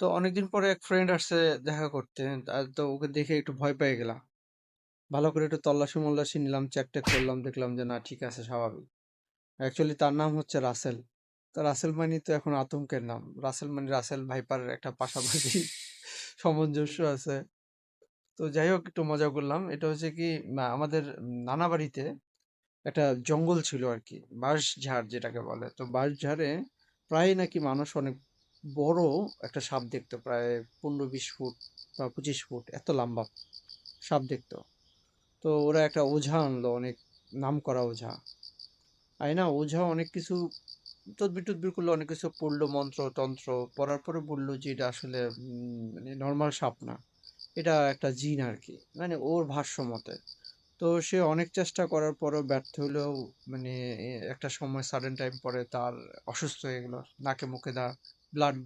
তো অনেকদিন পরে এক ফ্রেন্ড আসছে দেখা করতে। তো ওকে দেখে একটু ভয় পেয়ে গেলাম। ভালো করে একটু তল্লাশি মল্লাশি নিলাম চেক টেক করলাম, দেখলাম যে, না, ঠিক আছে, স্বাভাবিক। অ্যাকচুয়ালি তার নাম হচ্ছে রাসেল। তো রাসেল মানি তো এখন আতঙ্কের নাম। রাসেল মানে রাসেল ভাইপারের একটা পাশাপাশি সামঞ্জস্য আছে। তো যাই হোক, একটু মজা করলাম। এটা হচ্ছে কি আমাদের নানা বাড়িতে একটা জঙ্গল ছিল আর কি বাঁশ ঝাড় যেটাকে বলে। তো বাঁশ ঝাড়ে প্রায় নাকি মানুষ অনেক বড় একটা সাপ দেখতো, প্রায় পনেরো বিশ ফুট বা পঁচিশ ফুট, এত লম্বা সাপ দেখতো। তো ওরা একটা ওঝা আনলো, অনেক নাম করা ওঝা। আই না, ওঝা অনেক কিছু তদবির টদবির করল, অনেক কিছু পড়ল, মন্ত্র, তন্ত্র পড়ার পরে বলল যে এটা আসলে মানে নর্মাল সাপ না। এটা একটা জিন আর কি মানে ওর ভাষ্য মতে। তো সে অনেক চেষ্টা করার পরও ব্যর্থ হলেও মানে একটা সময় সাডেন টাইম পরে তার অসুস্থ হয়ে গেলো, নাকে মুখে দা blood